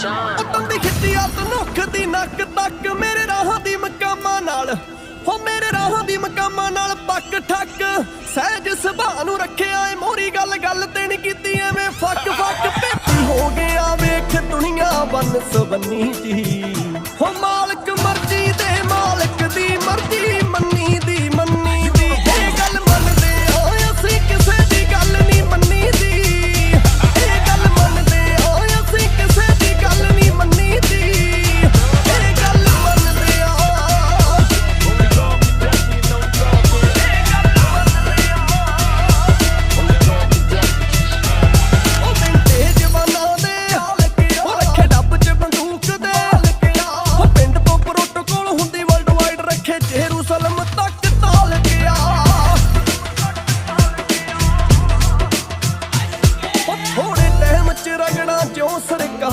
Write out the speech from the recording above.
ਸ਼ਾਨ ਉਤੰਦੀ ਆ ਤਨੁੱਖ ਦੀ ਨੱਕ ਤੱਕ, ਮੇਰੇ ਰਾਹਾਂ ਦੀ ਮਕਾਮਾਂ ਨਾਲ। ਹੋ ਮੇਰੇ ਰਾਹਾਂ ਦੀ ਮਕਾਮਾਂ ਨਾਲ ਪੱਕ ਠੱਕ। ਸਹਿਜ ਸੁਭਾਅ ਨੂੰ ਰੱਖਿਆ ਏ ਮੋਰੀ ਗੱਲ ਗੱਲ ਤੇ ਨਹੀਂ ਕੀਤੀ ਐਵੇਂ ਫੱਕ ਫੱਕ। ਪੇਤੀ ਹੋ ਗਿਆ ਵੇਖ ਦੁਨੀਆ ਬੰਨ ਸਵੰਨੀ ਜੀ। ਹੋ もれか